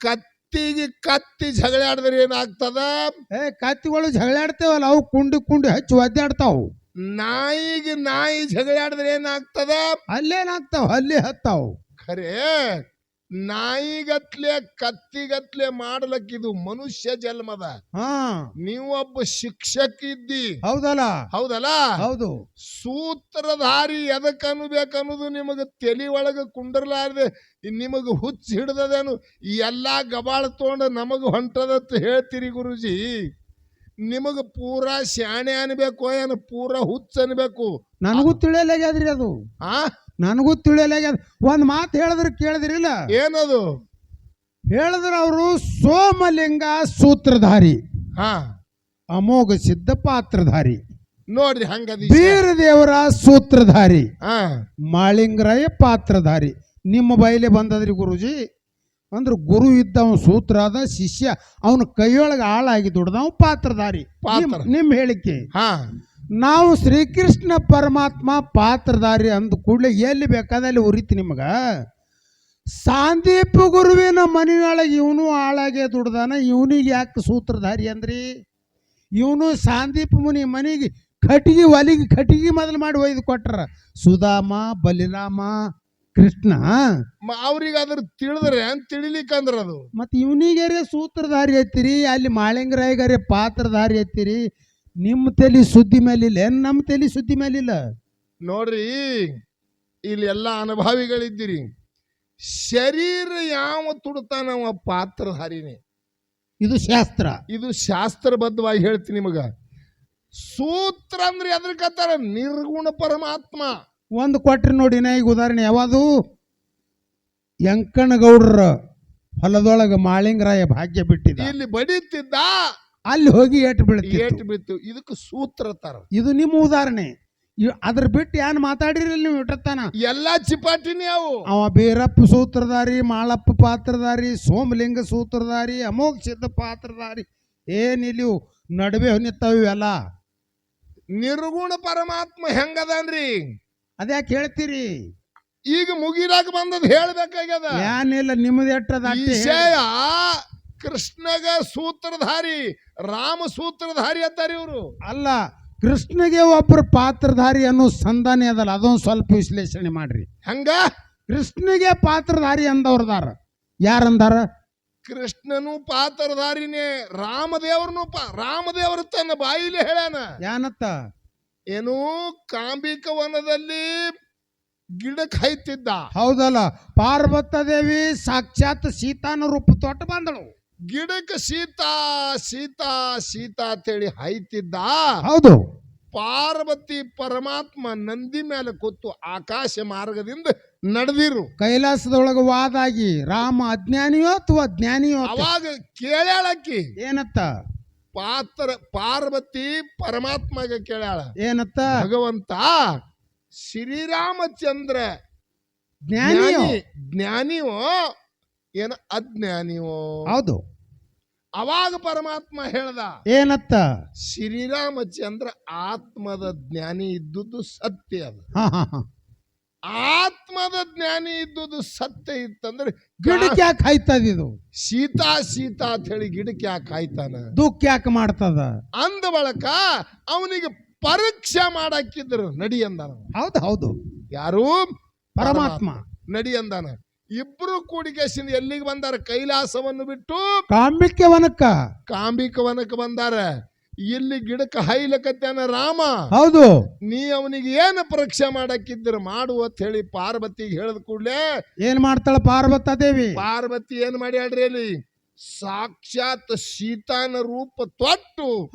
ಕತ್ತಿಗೆ ಕತ್ತಿ ಜಗಳಾಡಿದ್ರೆ ಏನಾಗ್ತದ? ಏ ಕತ್ತಿಗಳು ಜಗಳಾಡ್ತೇವಲ್ಲ ಅವು ಕುಂಡಿ ಕುಂಡಿ ಹಚ್ಚಿ ಒದ್ದಾಡ್ತಾವು. ನಾಯಿಗೆ ನಾಯಿ ಜಗಳಾಡಿದ್ರೆ ಏನಾಗ್ತದ? ಅಲ್ಲೇನಾಗ್ತಾವ ಅಲ್ಲಿ ಹತ್ತಾವು. ಖರೆ. ನಾಯಿಗತ್ಲೆ ಕತ್ತಿಗತ್ಲೆ ಮಾಡ್ಲಕ್ಕಿದು ಮನುಷ್ಯ ಜನ್ಮದ. ಹಾ. ನೀವೊಬ್ಬ ಶಿಕ್ಷಕ ಇದ್ದಿ. ಹೌದಲ್ಲ? ಹೌದಲ್ಲ? ಹೌದು. ಸೂತ್ರಧಾರಿ ಎದಕ್ ಅನ್ಬೇಕು ಅನ್ನೋದು ನಿಮಗೆ ತಲಿ ಒಳಗ ಕುಂಡರ್ಲಾರ್ದೆ ನಿಮಗೆ ಹುಚ್ಚ ಹಿಡ್ದದೇನು ಎಲ್ಲಾ ಗಬಾಳ ತಗೊಂಡ ನಮಗ ಹೊಂಟದತ್ ಹೇಳ್ತೀರಿ ಗುರುಜಿ. ನಿಮಗ ಪೂರಾ ಶಾಣೆ ಅನ್ಬೇಕು ಏನು ಪೂರಾ ಹುಚ್ಚ ಅನ್ಬೇಕು. ನನಗೂ ತಿಳಿಯಲಾಗ್ಯದ್ರಿ ಅದು. ಆ? ನನಗೂ ತಿಳಿಯಲಾಗ್ಯದ. ಒಂದ್ ಮಾತು ಹೇಳಿದ್ರೆ ಕೇಳಿದ್ರಿಲ್ಲ? ಏನದು? ಹೇಳಿದ್ರೆ ಅವರು ಸೋಮಲಿಂಗ ಸೂತ್ರಧಾರಿ ಹಾ. ಅಮೋಘ ಸಿದ್ಧ ಪಾತ್ರಧಾರಿ ನೋಡ್ರಿ ವೀರ ದೇವರ ಸೂತ್ರಧಾರಿ ಹಾ. ಮಾಳಿಂಗರಾಯ ಪಾತ್ರಧಾರಿ. ನಿಮ್ಮ ಬೈಲೆ ಬಂದದ್ರಿ ಗುರುಜಿ? ಅಂದ್ರೆ ಗುರು ಇದ್ದವ ಸೂತ್ರ ಅದ ಶಿಷ್ಯ. ಅವನ ಕೈಯೊಳಗೆ ಆಳಾಗಿ ದುಡ್ದವ ಪಾತ್ರಧಾರಿ. ನಿಮ್- ಪಾತ್ರ. ನಿಮ್ ಹೇಳಿಕೆ. ಹಾ. ನಾವು ಶ್ರೀಕೃಷ್ಣ ಪರಮಾತ್ಮ ಪಾತ್ರಧಾರಿ ಅಂದ ಕೂಡಲೇ ಎಲ್ಲಿ ಬೇಕಾದಲ್ಲಿ ಉರಿತು ನಿಮಗೆ. ಸಾಂದೀಪ ಗುರುವಿನ ಮನೆಯೊಳಗೆ ಇವನು ಹಾಳಾಗೆ ದುಡ್ದಾನ ಇವನಿಗೆ ಯಾಕೆ ಸೂತ್ರಧಾರಿ ಅಂದ್ರಿ? ಇವನು ಸಾಂದೀಪ ಮುನಿ ಮನೆಗೆ ಕಟ್ಟಿಗೆ ಒಲಿಗೆ ಕಟ್ಟಿಗೆ ಮೊದಲು ಮಾಡಿ ಒಯ್ದು ಕೊಟ್ರ. ಸುಧಾಮ ಬಲಿರಾಮ ಕೃಷ್ಣ. ಅವ್ರಿಗೆ ಅದ್ರ ತಿಳಿದ್ರೆ ಅಂತ ತಿಳಿಲಿಕ್ಕಂದ್ರ ಅದು ಮತ್ತೆ ಇವನಿಗೆ ಸೂತ್ರಧಾರಿ ಐತಿರಿ ಅಲ್ಲಿ ಮಾಳಿಂಗರಾಯ್ಗಾರೆ ಪಾತ್ರಧಾರಿ ಐತಿರಿ ನಿಮ್ಮ ತಲೆ ಸುದ್ದಿ ಮೇಲಿಲ್ಲ ಏನ್ ನಮ್ಮ ತಲೆ ಸುದ್ದಿ ಮೇಲಿಲ್ಲ? ನೋಡ್ರಿ ಇಲ್ಲಿ ಎಲ್ಲ ಅನುಭವಿಗಳಿದ್ದೀರಿ. ಶರೀರ ಯಾವ ತುಡ್ತಾನವ ಪಾತ್ರಧಾರಿನೇ ಇದು ಶಾಸ್ತ್ರ. ಇದು ಶಾಸ್ತ್ರಬದ್ಧವಾಗಿ ಹೇಳ್ತೀನಿ ನಿಮಗ. ಸೂತ್ರ ಅಂದ್ರೆ ಎದ್ರಕತ್ತಾರ ನಿರ್ಗುಣ ಪರಮಾತ್ಮ. ಒಂದು ಕೊಟ್ರಿ ನೋಡಿ ನಾ ಈಗ ಉದಾಹರಣೆ ಯಾವುದು? ಯಂಕಣ್ಣಗೌಡ್ರ ಹೊಲದೊಳಗ ಮಾಳಿಂಗರಾಯ ಭಾಗ್ಯ ಬಿಟ್ಟಿದ್ದ. ಇಲ್ಲಿ ಬಡಿತಿದ್ದ ಅಲ್ಲಿ ಹೋಗಿ ಏಟು ಬೀಳ್ತಿತ್ತು. ಏಟು ಬಿತ್ತು ಇದಕ್ಕೆ ಸೂತ್ರ ತರ ಇದು ನಿಮ್ಮ ಉದಾಹರಣೆ. ಇವ್- ಅದ್ರ ಬಿಟ್ಟು ಏನ್ ಮಾತಾಡಿರಲ್ಲ ನೀವು ಇಟ್ಟತ್ತಾನ ಎಲ್ಲಾ ಚಿಪಾಟಿನೇ ಅವು. ಅವ ಬೀರಪ್ಪ ಸೂತ್ರಧಾರಿ ಮಾಳಪ್ಪ ಪಾತ್ರಧಾರಿ ಸೋಮಲಿಂಗ ಸೂತ್ರಧಾರಿ ಅಮೋಘ ಸಿದ್ಧ ಪಾತ್ರಧಾರಿ ಇವು ನಡುವೆ ನಿಂತಾವ ಇವೆಲ್ಲ. ನಿರ್ಗುಣ ಪರಮಾತ್ಮ ಹೆಂಗದನ್ರಿ? ಅದ್ಯಾಕೆ ಹೇಳ್ತೀರಿ? ಈಗ ಮುಗಿಲಾಕ ಬಂದದ್ ಹೇಳ್ಬೇಕಾಗ್ಯದ. ಏನಿಲ್ಲ ನಿಮ್ಮದು ಎಟ್ಟದ ವಿಷಯ ಕೃಷ್ಣಗ ಸೂತ್ರಧಾರಿ ರಾಮ ಸೂತ್ರಧಾರಿ ಅಂತಾರೆ ಇವರು. ಅಲ್ಲ ಕೃಷ್ಣಗೆ ಒಬ್ಬರು ಪಾತ್ರಧಾರಿ ಅನ್ನೋ ಸಂಧಾನ ಅದಲ್ಲ ಅದೊಂದು ಸ್ವಲ್ಪ ವಿಶ್ಲೇಷಣೆ ಮಾಡ್ರಿ. ಹಂಗ? ಕೃಷ್ಣಗೆ ಪಾತ್ರಧಾರಿ ಅಂದವ್ರದಾರ. ಯಾರಂದಾರ? ಕೃಷ್ಣನು ಪಾತ್ರಧಾರಿನೇ ರಾಮದೇವ್ರನು ಪಾ ರಾಮದೇವರು ತನ್ನ ಬಾಯಿಲಿ ಹೇಳ್ಯಾನ. ಯಾನತ್ತ? ಏನು ಕಾಂಬಿಕ ವನದಲ್ಲಿ ಗಿಡಕ್ ಹೈತಿದ್ದ ಹೌದಲ್ಲ ಪಾರ್ವತ ದೇವಿ ಸಾಕ್ಷಾತ್ ಸೀತಾನ ರೂಪ ತೊಟ್ಟು ಬಂದಳು. ಗಿಡಕ್ ಸೀತಾ ಸೀತಾ ಸೀತಾ ಅಂತೇಳಿ ಹೈತಿದ್ದ ಹೌದು. ಪಾರ್ವತಿ ಪರಮಾತ್ಮ ನಂದಿ ಮೇಲೆ ಕೂತು ಆಕಾಶ ಮಾರ್ಗದಿಂದ ನಡೆದಿರು. ಕೈಲಾಸದೊಳಗ ವಾದಾಗಿ ರಾಮ ಅಜ್ಞಾನಿಯೋ ಅಥವಾ ಜ್ಞಾನಿಯೋ. ಅವಾಗ ಕೇಳ್ಯಾಳಕ್ಕಿ. ಏನತ್ತ? ಪಾತ್ರ ಪಾರ್ವತಿ ಪರಮಾತ್ಮಗೆ ಕೇಳ್ಯಾಳ. ಏನತ್ತ? ಭಗವಂತ ಶ್ರೀರಾಮಚಂದ್ರ ಜ್ಞಾನಿಯೋ? ಜ್ಞಾನಿ ಜ್ಞಾನಿಯೋ ಏನ ಅಜ್ಞಾನಿಯೋ ಹೌದು. ಅವಾಗ ಪರಮಾತ್ಮ ಹೇಳ್ದ ಏನತ್ತ? ಶ್ರೀರಾಮಚಂದ್ರ ಆತ್ಮದ ಜ್ಞಾನಿ ಇದ್ದುದು ಸತ್ಯ ಅದು. ಆತ್ಮದ ಜ್ಞಾನಿ ಇದ್ದುದು ಸತ್ಯ ಇತ್ತಂದ್ರೆ ಗಿಡಕ್ಕೆ ಯಾಕೆ ಕಾಯ್ತದ ಇದು? ಸೀತಾ ಸೀತಾ ಅಂತ ಹೇಳಿ ಗಿಡಕ್ಕೆ ಯಾಕೆ ಕಾಯ್ತಾನ ದುಃಖ ಯಾಕೆ ಮಾಡ್ತದ? ಅಂದ ಬಳಕ ಅವನಿಗೆ ಪರೀಕ್ಷೆ ಮಾಡಾಕಿದ್ರು ನಡಿ ಅಂದಾನ. ಹೌದು ಹೌದು. ಯಾರು? ಪರಮಾತ್ಮ. ನಡಿ ಅಂದಾನ. ಇಬ್ರು ಕೂಡಿಕೆಸಿಂದ ಎಲ್ಲಿಗೆ ಬಂದಾರ? ಕೈಲಾಸವನ್ನು ಬಿಟ್ಟು ಕಾಂಬಿಕೆ ವನಕ್ಕ ವನಕ ಬಂದಾರ. ಇಲ್ಲಿ ಗಿಡಕ್ಕೆ ಹೈಲಕತ್ಯಾನ ರಾಮ? ಹೌದು. ನೀ ಅವನಿಗೆ ಏನು ಪರೀಕ್ಷೆ ಮಾಡಕ್ಕಿದ್ರ ಮಾಡು ಅಂತ ಹೇಳಿ ಪಾರ್ವತಿಗೆ ಹೇಳಿದ ಕೂಡಲೇ ಏನ್ ಮಾಡ್ತಾಳ ಪಾರ್ವತ ದೇವಿ? ಪಾರ್ವತಿ ಏನ್ ಮಾಡ್ಯಾಡ್ರಿ ಅಲ್ಲಿ? ಸಾಕ್ಷಾತ್ ಸೀತಾನ ರೂಪ ತೊಟ್ಟು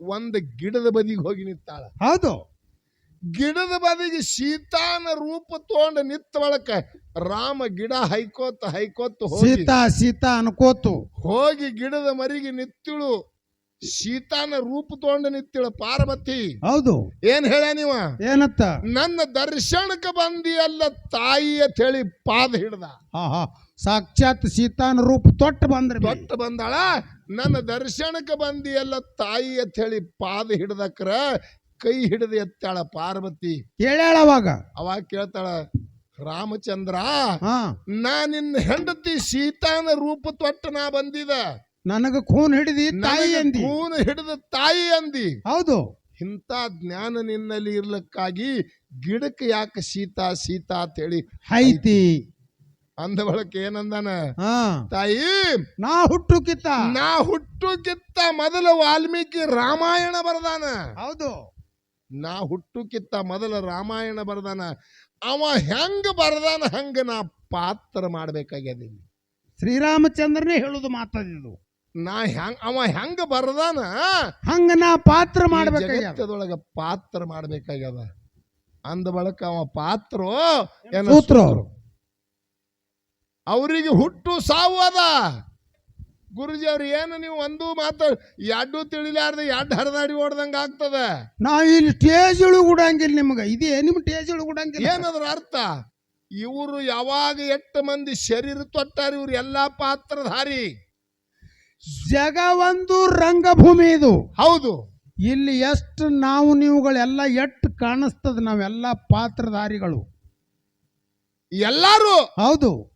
ಒಂದ್ ಗಿಡದ ಬದಿಗೆ ಹೋಗಿ ನಿಂತಾಳ. ಹೌದು. ಗಿಡದ ಬದಿಗೆ ಸೀತಾನ ರೂಪ ತಗೊಂಡು ನಿತ್ತ ಬಳಕ ರಾಮ ಗಿಡ ಹೈಕೋತ ಹೈಕೋತ ಹೋಗಿ ಸೀತಾ ಸೀತಾ ಅನ್ಕೋತು. ಹೋಗಿ ಗಿಡದ ಮರಿಗೆ ನಿತ್ತಿಳು ಸೀತಾನ ರೂಪ ತಗೊಂಡು ನಿತ್ತಿಳು ಪಾರ್ವತಿ. ಹೌದು. ಏನ್ ಹೇಳ ನೀವ? ಏನತ್ತ? ನನ್ನ ದರ್ಶನಕ್ಕೆ ಬಂದಿ ಅಲ್ಲ ತಾಯಿ ಅಂತ ಹೇಳಿ ಪಾದ ಹಿಡ್ದ. ಹಾ ಹಾ. ಸಾಕ್ಷಾತ್ ಸೀತಾನ ರೂಪ ತೊಟ್ಟು ಬಂದ್ರಿ ತೊಟ್ಟ ತೊಟ್ಟು ಬಂದಾಳ. ನನ್ನ ದರ್ಶನಕ್ಕೆ ಬಂದಿ ಅಲ್ಲ ತಾಯಿ ಅಂತ ಹೇಳಿ ಪಾದ ಹಿಡ್ದಕ್ರ ಕೈ ಹಿಡಿದು ಎತ್ತಾಳ ಪಾರ್ವತಿ. ಹೇಳ್ಯಾಳ ಅವಾಗ. ಅವಾಗ ಕೇಳ್ತಾಳ ರಾಮಚಂದ್ರ ನಾ ನಿನ್ನ ಹೆಂಡತಿ ಸೀತಾನ ರೂಪ ತೊಟ್ಟ ನಾ ಬಂದಿದ. ನನಗ ಖೂನ್ ಹಿಡಿದಿ ತಾಯಿ ಅಂದಿ. ಖೂನ್ ಹಿಡಿದ ತಾಯಿ ಅಂದಿ. ಹೌದು. ಇಂಥ ಜ್ಞಾನ ನಿನ್ನಲ್ಲಿ ಇರ್ಲಕ್ಕಾಗಿ ಗಿಡಕ್ಕೆ ಯಾಕೆ ಸೀತಾ ಸೀತಾ ಅಂತ ಹೇಳಿ ಐತಿ ಅಂದ ಬಳಕ ಏನಂದಾನ ತಾಯಿ ನಾ ಹುಟ್ಟುಕಿತ್ತ. ನಾ ಹುಟ್ಟುಕಿತ್ತ ಮೊದಲು ವಾಲ್ಮೀಕಿ ರಾಮಾಯಣ ಬರದಾನ. ಹೌದು. ನಾ ಹುಟ್ಟುಕಿತ್ತ ಮೊದಲ ರಾಮಾಯಣ ಬರದಾನ ಅವ ಹೆಂಗ ಬರ್ದಾನ ಹಂಗ ನಾ ಪಾತ್ರ ಮಾಡ್ಬೇಕಾಗ್ಯದ ಇಲ್ಲಿ. ಶ್ರೀರಾಮಚಂದ್ರನೇ ಹೇಳುದು ಮಾತದಿದು ನಾ ಹೆಂಗ್ ಅವ ಹೆಂಗ ಬರ್ದಾನ ಹಂಗ ನಾ ಪಾತ್ರ ಈ ಮಾಡ್ಬೇಕಾಗ್ಯದ ಪಾತ್ರ ಮಾಡ್ಬೇಕಾಗ್ಯದ ಅಂದ ಬಳಕ ಅವ ಪಾತ್ರ ಏನ ಸೂತ್ರ. ಸೂತ್ರ. ಅವರಿಗೆ ಹುಟ್ಟು ಸಾವು ಅದ ಗುರುಜಿ ಅವ್ರು ಏನು ನೀವು ಒಂದು ಮಾತು ಎರಡು ತಿಳಿಲಾರ್ದ ಎರಡು ಹರಿದಾಡಿ ಓಡ್ದಂಗೆ ಆಗ್ತದೆ? ನಾವು ಇಲ್ಲಿ ಸ್ಟೇಜ್ ಒಳಗೆ ಉಡಂಗಿಲ್ಲ ನಿಮ್ಗ. ಇದೇ ನಿಮ್ಮ ಸ್ಟೇಜ್ ಒಳಗೆ ಉಡಂಗಿಲ್ಲ ಏನದ್ರ ಅರ್ಥ? ಇವರು ಯಾವಾಗ ಎಷ್ಟು ಮಂದಿ ಶರೀರ ತೊಟ್ಟಾರ ಇವ್ರು ಎಲ್ಲಾ ಪಾತ್ರಧಾರಿ. ಜಗ ಒಂದು ರಂಗಭೂಮಿ ಇದು. ಹೌದು. ಇಲ್ಲಿ ಎಷ್ಟು ನಾವು ನೀವುಗಳೆಲ್ಲ ಎಷ್ಟು ಕಾಣಿಸ್ತದ ನಾವೆಲ್ಲ ಪಾತ್ರಧಾರಿಗಳು. ಎಲ್ಲಾರು? ಹೌದು.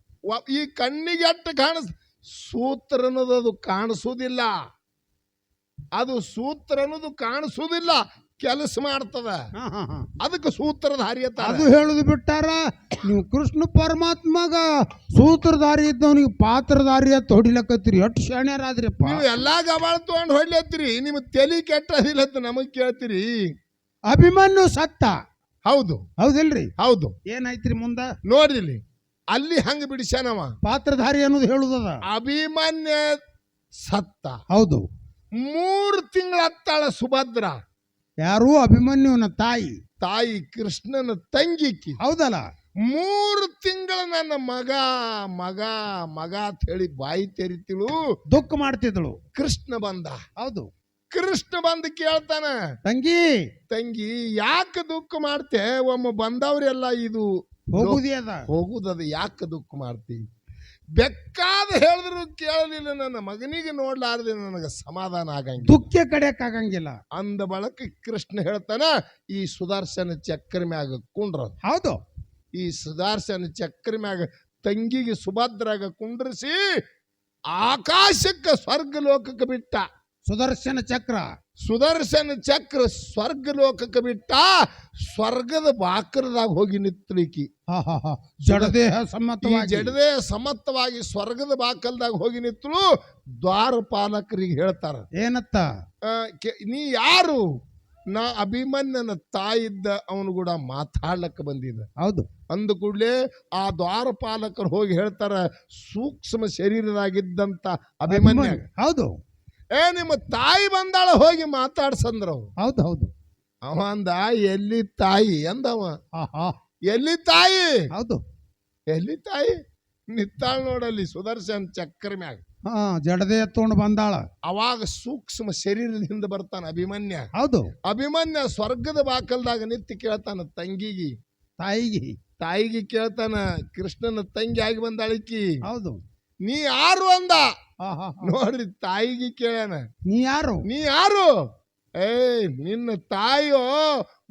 ಈ ಕಣ್ಣಿಗೆ ಎಷ್ಟು ಕಾಣಿಸ್ ಸೂತ್ರ ಅನ್ನೋದು ಅದು ಕಾಣಿಸೋದಿಲ್ಲ ಅದು ಸೂತ್ರ ಅನ್ನೋದು ಕಾಣಿಸೋದಿಲ್ಲ ಕೆಲಸ ಮಾಡ್ತದ. ಅದಕ್ಕೆ ಸೂತ್ರಧಾರಿ. ಅದು ಹೇಳುದು ಬಿಟ್ಟಾರ ನೀವು ಕೃಷ್ಣ ಪರಮಾತ್ಮಗ ಸೂತ್ರಧಾರಿ ಇದ್ದವನಿಗೆ ಪಾತ್ರಧಾರಿ ಅಂತ ಹೊಡಿಲಕತ್ತೀರಿ. ಎಷ್ಟು ಶಾಣ್ಯರಾದ್ರಿಪ್ಪ ನೀವು ಎಲ್ಲಾ ಗಬಾಳ ತಗೊಂಡ್ ಹೊಡ್ಲತ್ತೀರಿ. ನಿಮ್ ತಲೆ ಕೆಟ್ಟದಿಲ್ಲ ಅಂತ ನಮಗ್ ಕೇಳ್ತೀರಿ. ಅಭಿಮನ್ಯು ಸತ್ತ. ಹೌದು. ಹೌದಿಲ್ರಿ? ಹೌದು. ಏನಾಯ್ತ್ರಿ ಮುಂದ? ನೋಡ್ರಿಲಿ ಅಲ್ಲಿ ಹಂಗ ಬಿಡಿಸ್ಯಾನವ ಪಾತ್ರಧಾರಿ ಅನ್ನೋದು ಹೇಳುದದ? ಅಭಿಮನ್ಯ ಸತ್ತ. ಹೌದು. ಮೂರು ತಿಂಗಳ ಹತ್ತಾಳ ಸುಭದ್ರ. ಯಾರು ಅಭಿಮನ್ಯುವನ ತಾಯಿ. ತಾಯಿ ಕೃಷ್ಣನ ತಂಗಿಕ್ಕಿ ಹೌದಲ್ಲ? ಮೂರು ತಿಂಗಳ ನನ್ನ ಮಗ ಮಗ ಮಗ ಅಂತ ಹೇಳಿ ಬಾಯಿ ತೆರಿತಿಳು. ದುಃಖ ಮಾಡ್ತಿದ್ಳು ಕೃಷ್ಣ ಬಂದ. ಹೌದು. ಕೃಷ್ಣ ಬಂದು ಕೇಳ್ತಾನ. ತಂಗಿ! ತಂಗಿ ಯಾಕೆ ದುಃಖ ಮಾಡ್ತೆ? ಒಮ್ಮ ಬಂದವ್ರೆಲ್ಲ ಇದು ಹೋಗುದಿ ಅದ ಹೋಗುದದ ಯಾಕೆ ದುಃಖ ಮಾಡ್ತಿ? ಬೆಕ್ಕಾದ ಹೇಳಿದ್ರು ಕೇಳಲಿಲ್ಲ ನನ್ನ ಮಗನಿಗೆ ನೋಡ್ಲಾರ್ದೆ ನನಗೆ ಸಮಾಧಾನ ಆಗಂಗಿಲ್ಲ. ದುಃಖ ಕಡೆಯಕ್ ಆಗಂಗಿಲ್ಲ. ಅಂದ ಬಳಕ ಕೃಷ್ಣ ಹೇಳ್ತಾನ ಈ ಸುದರ್ಶನ ಚಕ್ರ ಮ್ಯಾಗ ಕುಂಡ್ರ. ಹೌದು. ಈ ಸುದರ್ಶನ ಚಕ್ರ ಮ್ಯಾಗ ತಂಗಿಗೆ ಸುಭದ್ರಾಗ ಕುಂಡ್ರಿಸಿ ಆಕಾಶಕ್ಕೆ ಸ್ವರ್ಗ ಲೋಕಕ್ಕೆ ಬಿಟ್ಟ. ಸುದರ್ಶನ ಚಕ್ರ. ಸುದರ್ಶನ ಚಕ್ರ ಸ್ವರ್ಗ ಲೋಕಕ್ಕೆ ಬಿಟ್ಟ ಸ್ವರ್ಗದ ಬಾಕರದಾಗ ಹೋಗಿ ನಿತ್ಲಿಕ್ಕಿ ಜಡದೇಹ ಹಾ ಜಡದೇಹ ಸಮ್ಮತವಾಗಿ. ಸ್ವರ್ಗದ ಬಾಕಲ್ದಾಗ ಹೋಗಿ ನಿಂತಳು ದ್ವಾರಪಾಲಕರಿಗೆ ಹೇಳ್ತಾರ. ಏನತ್ತ? ನೀ ಯಾರು? ನಾ ಅಭಿಮನ್ಯನ ತಾಯಿದ್ದ ಅವನು ಕೂಡ ಮಾತಾಡ್ಲಕ್ಕೆ ಬಂದಿದ್ದ. ಹೌದು. ಅಂದ ಕೂಡಲೇ ಆ ದ್ವಾರಪಾಲಕರು ಹೋಗಿ ಹೇಳ್ತಾರ ಸೂಕ್ಷ್ಮ ಶರೀರದಾಗಿದ್ದಂತ ಅಭಿಮನ್ಯ. ಹೌದು. ಏ ನಿಮ್ಮ ತಾಯಿ ಬಂದಾಳ ಹೋಗಿ ಮಾತಾಡ್ಸಂದ್ರ ಅವ್ರು. ಹೌದು ಹೌದು. ಅವ ಅಂದ ಎಲ್ಲಿ ತಾಯಿ ಅಂದವ ಹಾ ಎಲ್ಲಿ ತಾಯಿ? ಹೌದು. ಎಲ್ಲಿ ತಾಯಿ? ನಿತ್ತಾಳ ನೋಡಲ್ಲಿ ಸುದರ್ಶನ್ ಚಕ್ರ ಮ್ಯಾಗ. ಹಾ ಜಡದೆ ತಗೊಂಡು ಬಂದಾಳ. ಅವಾಗ ಸೂಕ್ಷ್ಮ ಶರೀರದಿಂದ ಬರ್ತಾನ ಅಭಿಮನ್ಯ. ಹೌದು. ಅಭಿಮನ್ಯ ಸ್ವರ್ಗದ ಬಾಕಲ್ದಾಗ ನಿತ್ತಿ ಕೇಳ್ತಾನ ತಂಗಿಗಿ. ತಾಯಿಗೆ. ತಾಯಿಗೆ ಕೇಳ್ತಾನ ಕೃಷ್ಣನ ತಂಗಿ ಆಗಿ ಬಂದಾಳಿಕಿ ಹೌದು. ನೀ ಯಾರು ಅಂದ. ನೋಡ್ರಿ ತಾಯಿಗೆ ಕೇಳ್ಯಾನ ನೀ ಯಾರು? ನೀ ಯಾರು? ಏ ನಿನ್ನ ತಾಯಿಯೋ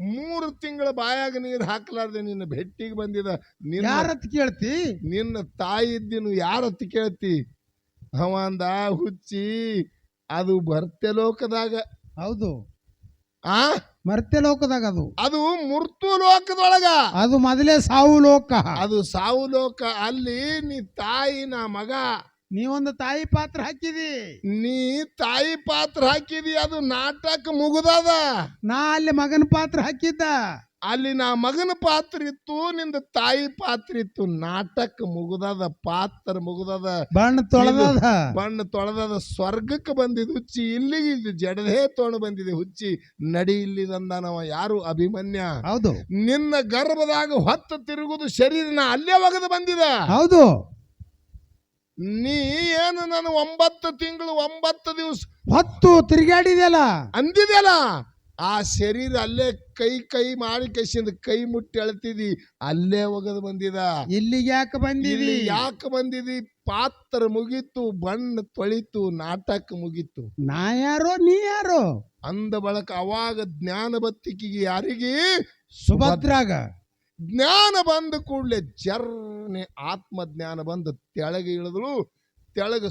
ಮೂರು ತಿಂಗಳ ಬಾಯಾಗ ನೀರು ಹಾಕ್ಲಾರ್ದೆ ನಿನ್ನ ಭೆಟ್ಟಿಗೆ ಬಂದಿದ. ನಿನ್ನ ಯಾರತ್ ಕೇಳ್ತಿ? ನಿನ್ನ ತಾಯಿ ಇದ್ದೀನು ಯಾರತ್ ಕೇಳ್ತಿ? ಅವ ಅಂದ ಹುಚ್ಚಿ ಅದು ಬರ್ತೆ ಲೋಕದಾಗ. ಹೌದು. ಆ? ಮರ್ತ್ಯ ಲೋಕದಾಗ ಅದು. ಅದು ಮೃತ್ಯು ಲೋಕದೊಳಗ. ಅದು ಮೊದಲೇ ಸಾವು ಲೋಕ. ಅದು ಸಾವು ಲೋಕ ಅಲ್ಲಿ ನೀ ತಾಯಿ ನಾ ಮಗ. ನೀವೊಂದು ತಾಯಿ ಪಾತ್ರ ಹಾಕಿದಿ. ನೀ ತಾಯಿ ಪಾತ್ರ ಹಾಕಿದಿ ಅದು ನಾಟಕ ಮುಗುದದ. ನಾ ಅಲ್ಲಿ ಮಗನ ಪಾತ್ರ ಹಾಕಿದ್ದ. ಅಲ್ಲಿ ನಾ ಮಗನ ಪಾತ್ರ ಇತ್ತು ನಿಂದ ತಾಯಿ ಪಾತ್ರ ಇತ್ತು ನಾಟಕ ಮುಗುದದ ಪಾತ್ರ ಮುಗುದದ. ಬಣ್ಣ ತೊಳೆದದ. ಬಣ್ಣ ತೊಳೆದದ ಸ್ವರ್ಗಕ್ಕೆ ಬಂದಿದ್ ಹುಚ್ಚಿ ಇಲ್ಲಿಗೆ ಇಲ್ಲಿ ಜಡದೇ ತೊಗೊಂಡು ಬಂದಿದೆ ಹುಚ್ಚಿ ನಡಿ ಇಲ್ಲಿ ತಂದಾನವ ಯಾರು ಅಭಿಮನ್ಯ. ಹೌದು. ನಿನ್ನ ಗರ್ಭದಾಗ ಹೊತ್ತು ತಿರುಗುದು ಶರೀರನ ಅಲ್ಲೇ ಒಗದು ಬಂದಿದ. ಹೌದು. ನೀ ಏನು ನಾನು ಒಂಬತ್ತು ತಿಂಗಳು ಒಂಬತ್ತು ದಿವಸ ಹೊತ್ತು ತಿರುಗಾಡಿದೆಯಲ್ಲ? ಅಂದಿದೆಯಲ್ಲ? ಆ ಶರೀರ ಅಲ್ಲೇ ಕೈ ಕೈ ಮಾಡಿ ಕಸಿಂದ ಕೈ ಮುಟ್ಟಿ ಅಳ್ತಿದಿ ಅಲ್ಲೇ ಒಗದು ಬಂದಿದ. ಇಲ್ಲಿ ಯಾಕೆ ಬಂದಿದಿ? ಯಾಕೆ ಬಂದಿದಿ? ಪಾತ್ರ ಮುಗೀತು ಬಣ್ಣ ತೊಳಿತು ನಾಟಕ ಮುಗೀತು. ನಾ ಯಾರೋ ನೀ ಯಾರೋ? ಅಂದ ಬಳಕ ಅವಾಗ ಜ್ಞಾನ ಬತ್ತಿಕಿಗೆ ಯಾರಿಗೆ? ಸುಭದ್ರಾಗ. ಜ್ಞಾನ ಬಂದ ಕೂಡಲೇ ಜರ್ನೆ ಆತ್ಮಜ್ಞಾನ ಬಂದು ತೆಳಗೆ ಇಳಿದಳು ತೆಳಗೆ